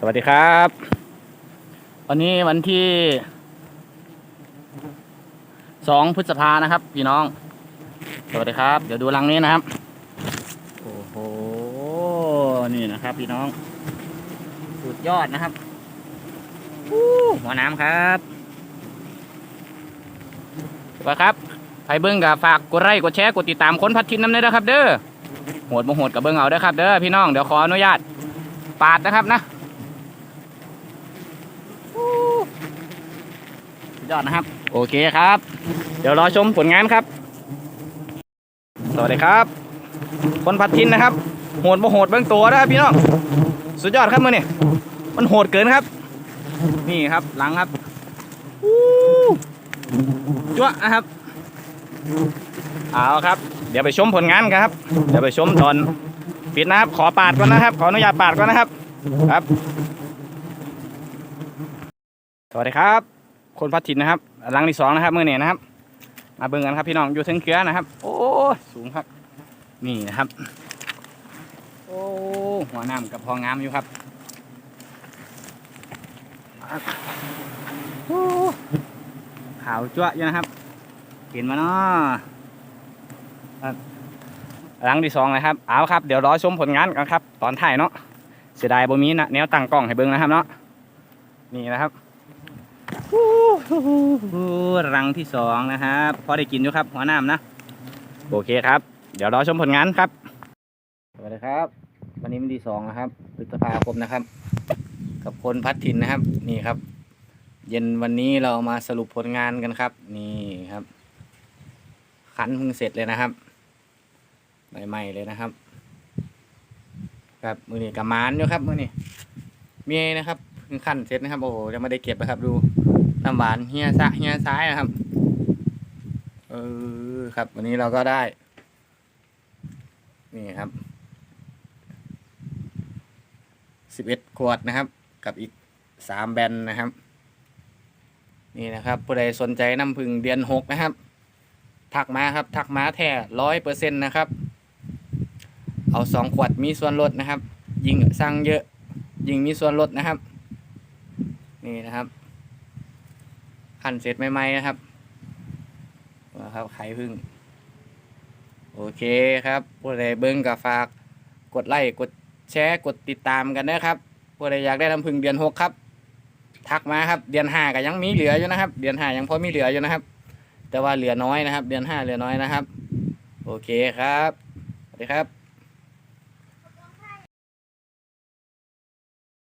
สวัสดีครับ วันนี้วันที่สองพฤษภานะครับ พี่น้อง สวัสดีครับ เดี๋ยวดูรังนี้นะครับ โอ้โห นี่นะครับ พี่น้อง สุดยอดนะครับอู้หัวน้ำครับว่าครับใครเบิ้งกับฝากกดไลค์กดแชร์กดติดตามคนพัดทินน้ำเด้อครับ เด้อโหดโมโหดกับเบิ้งเอาเด้อครับเด้อพี่น้องเดี๋ยวขออนุญาตปาดนะครับนะ สุด ยอดนะครับ โอเคครับ เดี๋ยวรอชมผลงานครับ สวัสดีครับ คนพัดทินนะครับ โหดบ่โหดเบื้องตัวนะครับพี่น้อง สุดยอดครับมือนี่มันโหดเกินครับ นี่ครับหลังครับอู้จั่วนะครับ เอาครับ เดี๋ยวไปชมผลงานกันครับ เดี๋ยวไปชมตอนปิดนะครับ ขอปาดก่อนนะครับ ขออนุญาตปาดก่อนนะครับ ครับ สวัสดีครับ คนพัดถิ่นนะครับหลังที่สองนะครับมือเนี่ยนะครับมาเบิ่งกันครับพี่น้องอยู่ถึงเกลือนะครับ โอ้สูงครับ นี่นะครับ โอ้หัวน้ำกับพองามอยู่ครับโอ้ขาวจั่วอยู่นะครับ เห็นมาเนาะหลังที่สองเลยครับเอาครับเดี๋ยวรอชมผลงานกันครับ ตอนถ่ายเนาะเสียดายบ่มีนะแนวตั้งกล้องให้เบิ่งนะครับเนาะนี่นะครับ รังที่สองนะครับพอได้กินอยู่ครับ หัวน้ำนะ โอเคครับ เดี๋ยวรอชมผลงานครับสวัสดีครับ วันนี้วันที่สองนะครับพฤษภาคมนะครับ กับคนพัดถิ่นนะครับ นี่ครับ เย็นวันนี้เรามาสรุปผลงานกันครับ นี่ครับ ขันเพิ่งเสร็จเลยนะครับใหม่ๆเลยนะครับ ครับมือนี้กับมานอยู่ครับมือนี้มีนะครับ เพิ่งขั้นเสร็จนะครับ โอ้โหยังไม่ได้เก็บนะครับ ดูน้ำหวานเฮียซะเฮียซ้ายนะครับ เออครับ วันนี้เราก็ได้ นี่ครับสิบเอ็ดขวดนะครับ กับอีกสามแบนนะครับ นี่นะครับผู้ใดสนใจน้ำผึ้งเดือนหกนะครับทักมาครับทักมาแท้ร้อยเปอร์เซ็นต์นะครับ เอาสองขวดมีส่วนลดนะครับ ยิ่งสั่งเยอะ ยิ่งมีส่วนลดนะครับ นี่นะครับขั้นเสร็จใหม่ๆนะครับนะครับไข่พึ่ง โอเคครับผู้ใดเบิ้งกับฝาก กดไลค์กดแชร์กดติดตามกันนะครับผู้ใดอยากได้น้ำพึ่งเดือนหกครับ ทักมาครับเดือนห้าก็ยังมีเหลืออยู่นะครับ เดือนห้ายังพอมีเหลืออยู่นะครับ แต่ว่าเหลือน้อยนะครับ เดือนห้าเหลือน้อยนะครับ โอเคครับสวัสดีครับ